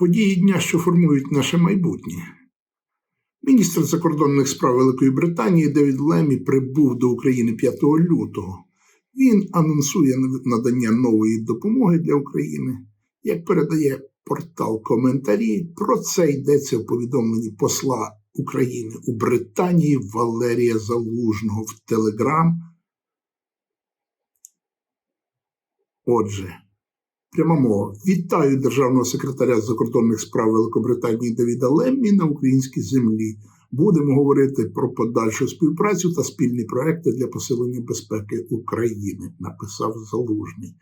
Події дня, що формують наше майбутнє. Міністр закордонних справ Великої Британії Девід Лемі прибув до України 5 лютого. Він анонсує надання нової допомоги для України. Як передає портал коментарі, про це йдеться в повідомленні посла України у Британії Валерія Залужного в Телеграм. Отже, пряма мова. Вітаю державного секретаря закордонних справ Великобританії Давіда Леммі на українській землі. Будемо говорити про подальшу співпрацю та спільні проекти для посилення безпеки України, написав Залужний.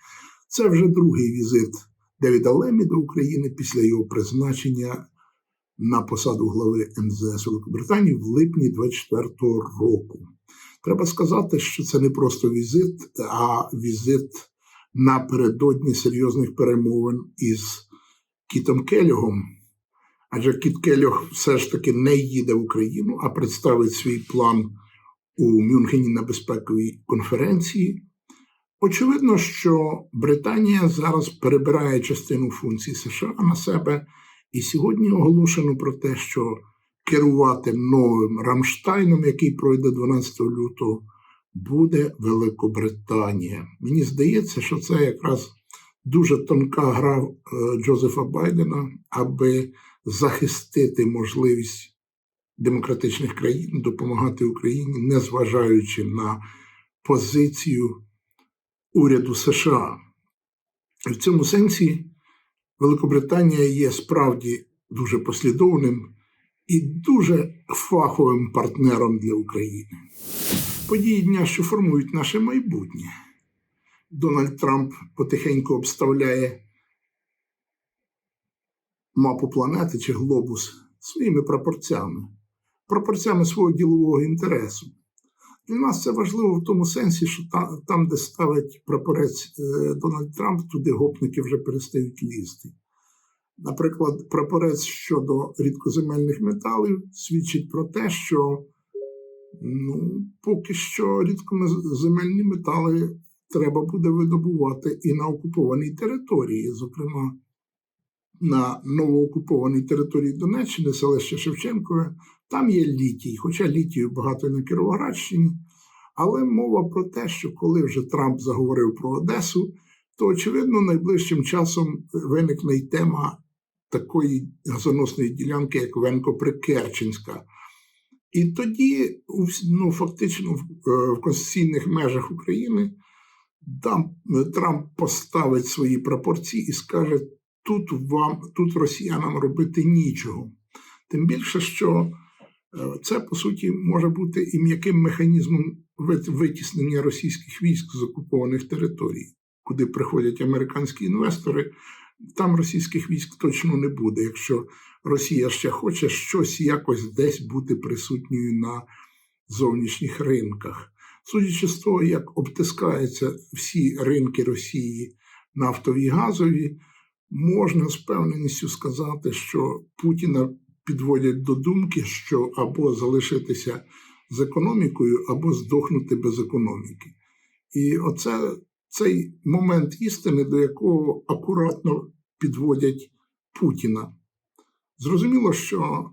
Це вже другий візит Девіда Леммі до України після його призначення на посаду глави МЗС Великобританії в липні 24-го року. Треба сказати, що це не просто візит, а візит напередодні серйозних перемовин із Кітом Келюгом. Адже Кіт Келюг все ж таки не їде в Україну, а представить свій план у Мюнхені на безпековій конференції. Очевидно, що Британія зараз перебирає частину функцій США на себе, і сьогодні оголошено про те, що керувати новим Рамштайном, який пройде 12 лютого, буде Великобританія. Мені здається, що це якраз дуже тонка гра е, Джозефа Байдена, аби захистити можливість демократичних країн допомагати Україні, незважаючи на позицію уряду США. В цьому сенсі Великобританія є справді дуже послідовним і дуже фаховим партнером для України. Події дня, що формують наше майбутнє. Дональд Трамп потихеньку обставляє мапу планети чи глобус своїми прапорцями, прапорцями свого ділового інтересу. Для нас це важливо в тому сенсі, що там, де ставить прапорець е, Дональд Трамп, туди гопники вже перестають лізти. Наприклад, прапорець щодо рідкоземельних металів свідчить про те, що ну, поки що рідкоземельні метали треба буде видобувати і на окупованій території, зокрема на новоокупованій території Донеччини, селище Шевченкове, там є літій, хоча літію багато на Кіровоградщині. Але мова про те, що коли вже Трамп заговорив про Одесу, то очевидно найближчим часом виникне й тема такої газоносної ділянки, як Венко-Прикерченська. І тоді, ну, фактично, в, в конституційних межах України там Трамп поставить свої пропорції і скаже: тут вам, тут росіянам робити нічого. Тим більше, що це по суті може бути і м'яким механізмом витіснення російських військ з окупованих територій, куди приходять американські інвестори. Там російських військ точно не буде, якщо Росія ще хоче щось якось десь бути присутньою на зовнішніх ринках. Судячи з того, як обтискаються всі ринки Росії нафтові і газові, можна з певненістю сказати, що Путіна підводять до думки, що або залишитися з економікою, або здохнути без економіки. І оце цей момент істини, до якого акуратно підводять Путіна. Зрозуміло, що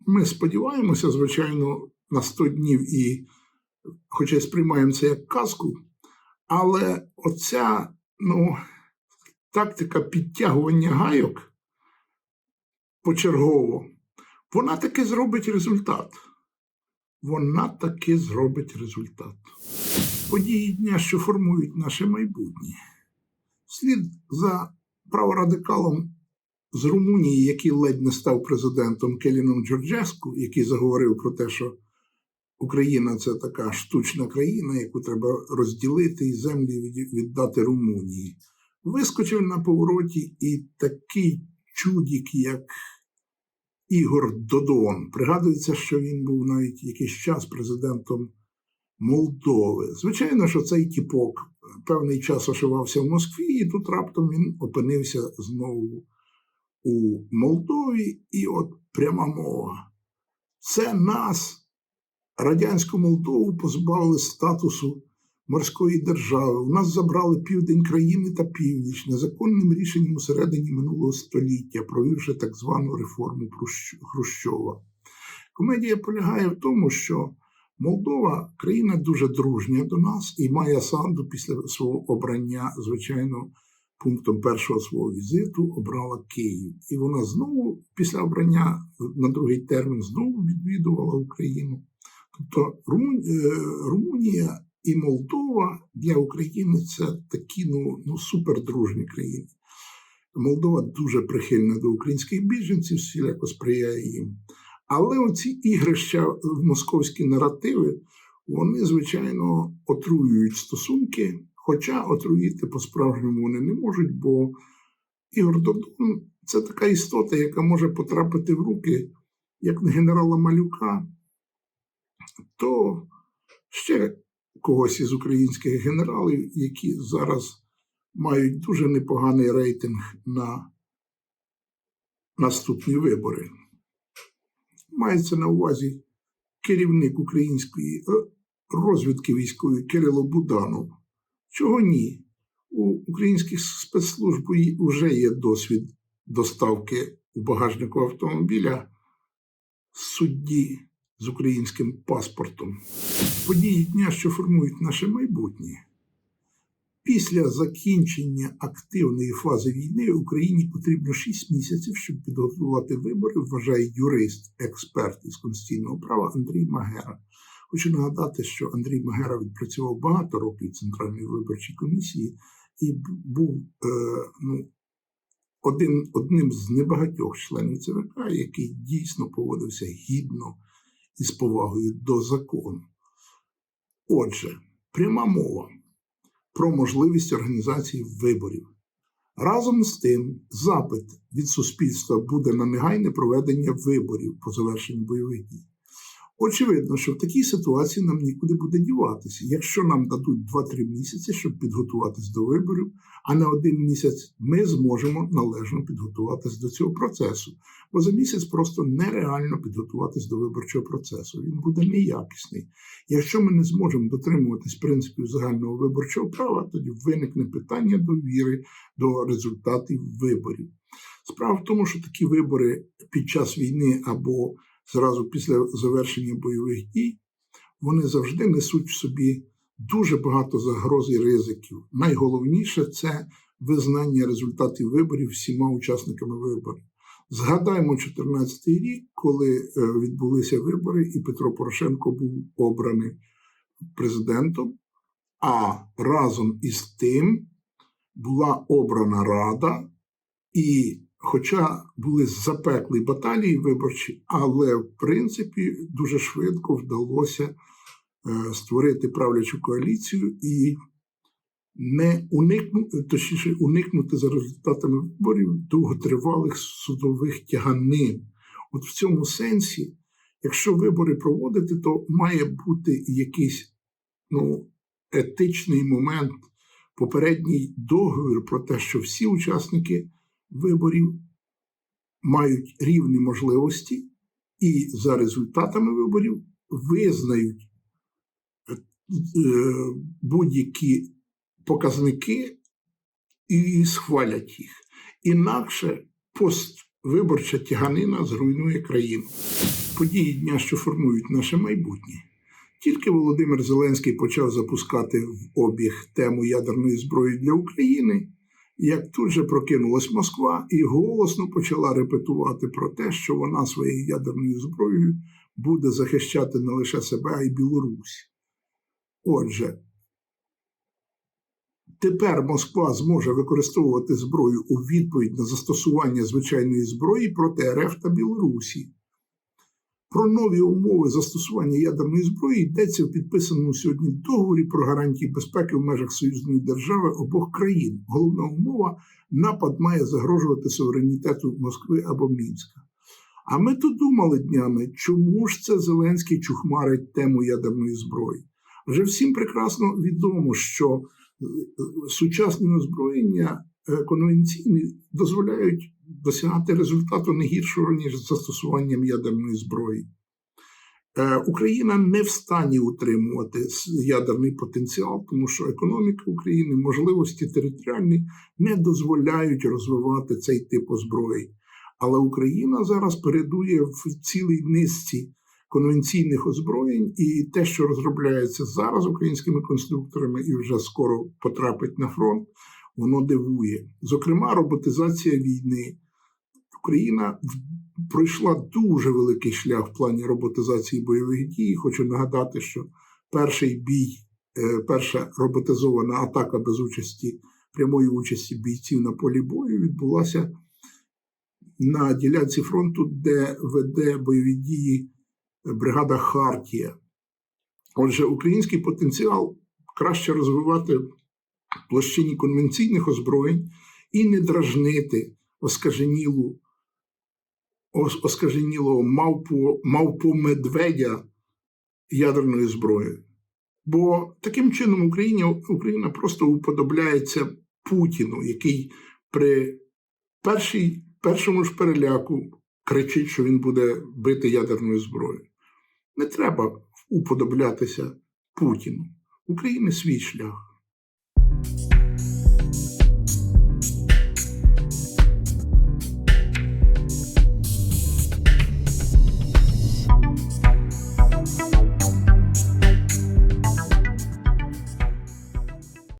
ми сподіваємося, звичайно, на 100 днів і, хоча й сприймаємо це як казку, але оця ну, тактика підтягування гайок почергово, вона таки зробить результат. Вона таки зробить результат. Події дня, що формують наше майбутнє. Слід за праворадикалом з Румунії, який ледь не став президентом Келіном Джорджеску, який заговорив про те, що Україна це така штучна країна, яку треба розділити і землі віддати Румунії. Вискочив на повороті і такий чудік, як Ігор Додон. Пригадується, що він був навіть якийсь час президентом Молдови. Звичайно, що цей тіпок певний час ошивався в Москві, і тут раптом він опинився знову у Молдові, і от пряма мова. Це нас радянську Молдову позбавили статусу морської держави. У нас забрали південь країни та північ незаконним рішенням у середині минулого століття, провівши так звану реформу Хрущова. Комедія полягає в тому, що Молдова країна дуже дружня до нас і має Санду після свого обрання, звичайно, пунктом першого свого візиту обрала Київ. І вона знову, після обрання на другий термін, знову відвідувала Україну. Тобто е, Румунія і Молдова для України це такі ну, ну супердружні країни. Молдова дуже прихильна до українських біженців, всіляко сприяє їм. Але оці ігрища в московські наративи, вони, звичайно, отруюють стосунки, хоча отруїти по-справжньому вони не можуть, бо Ігор Додон це така істота, яка може потрапити в руки як на генерала Малюка, то ще когось із українських генералів, які зараз мають дуже непоганий рейтинг на наступні вибори. Мається на увазі керівник української е, розвідки військової Кирило Буданов. Чого ні? У українських спецслужб вже є досвід доставки у багажнику автомобіля судді з українським паспортом. Події дня, що формують наше майбутнє. Після закінчення активної фази війни Україні потрібно 6 місяців, щоб підготувати вибори, вважає юрист, експерт із конституційного права Андрій Магера. Хочу нагадати, що Андрій Магера відпрацював багато років в Центральній виборчій комісії і був е, ну, один, одним з небагатьох членів ЦВК, який дійсно поводився гідно і з повагою до закону. Отже, пряма мова про можливість організації виборів. Разом з тим, запит від суспільства буде на негайне проведення виборів по завершенню бойових дій. Очевидно, що в такій ситуації нам нікуди буде діватися. Якщо нам дадуть 2-3 місяці, щоб підготуватись до виборів, а на один місяць ми зможемо належно підготуватись до цього процесу. Бо за місяць просто нереально підготуватись до виборчого процесу. Він буде неякісний. Якщо ми не зможемо дотримуватись принципів загального виборчого права, тоді виникне питання довіри до результатів виборів. Справа в тому, що такі вибори під час війни або зразу після завершення бойових дій, вони завжди несуть в собі дуже багато загроз і ризиків. Найголовніше це визнання результатів виборів всіма учасниками виборів. Згадаймо 2014 рік, коли е, відбулися вибори, і Петро Порошенко був обраний президентом, а разом із тим була обрана рада, і хоча були запеклі баталії виборчі, але в принципі дуже швидко вдалося е, створити правлячу коаліцію і не уникнути, точніше, уникнути за результатами виборів довготривалих судових тяганин. От в цьому сенсі, якщо вибори проводити, то має бути якийсь ну, етичний момент, попередній договір про те, що всі учасники виборів мають рівні можливості і за результатами виборів визнають е, е, будь-які показники і схвалять їх. Інакше поствиборча тяганина зруйнує країну. Події дня, що формують наше майбутнє. Тільки Володимир Зеленський почав запускати в обіг тему ядерної зброї для України, як тут же прокинулась Москва і голосно почала репетувати про те, що вона своєю ядерною зброєю буде захищати не лише себе, а й Білорусь. Отже, тепер Москва зможе використовувати зброю у відповідь на застосування звичайної зброї проти РФ та Білорусі. Про нові умови застосування ядерної зброї йдеться в підписаному сьогодні договорі про гарантії безпеки в межах союзної держави обох країн. Головна умова напад має загрожувати суверенітету Москви або Мінська. А ми тут думали днями, чому ж це Зеленський чухмарить тему ядерної зброї? Вже всім прекрасно відомо, що е, сучасне озброєння е, конвенційні дозволяють досягати результату не гіршого, ніж застосуванням ядерної зброї. Е, Україна не в стані утримувати ядерний потенціал, тому що економіка України, можливості територіальні не дозволяють розвивати цей тип озброєнь. Але Україна зараз передує в цілій низці конвенційних озброєнь, і те, що розробляється зараз українськими конструкторами і вже скоро потрапить на фронт, воно дивує. Зокрема, роботизація війни. Україна пройшла дуже великий шлях в плані роботизації бойових дій. Хочу нагадати, що перший бій, е, перша роботизована атака без участі прямої участі бійців на полі бою відбулася на ділянці фронту, де веде бойові дії бригада Хартія. Отже, український потенціал краще розвивати площині конвенційних озброєнь і не дражнити оскаженілу, оскаженілого мавпу, мавпу медведя ядерною зброєю. Бо таким чином Україна, Україна просто уподобляється Путіну, який при першій, першому ж переляку кричить, що він буде бити ядерною зброєю. Не треба уподоблятися Путіну. України свій шлях.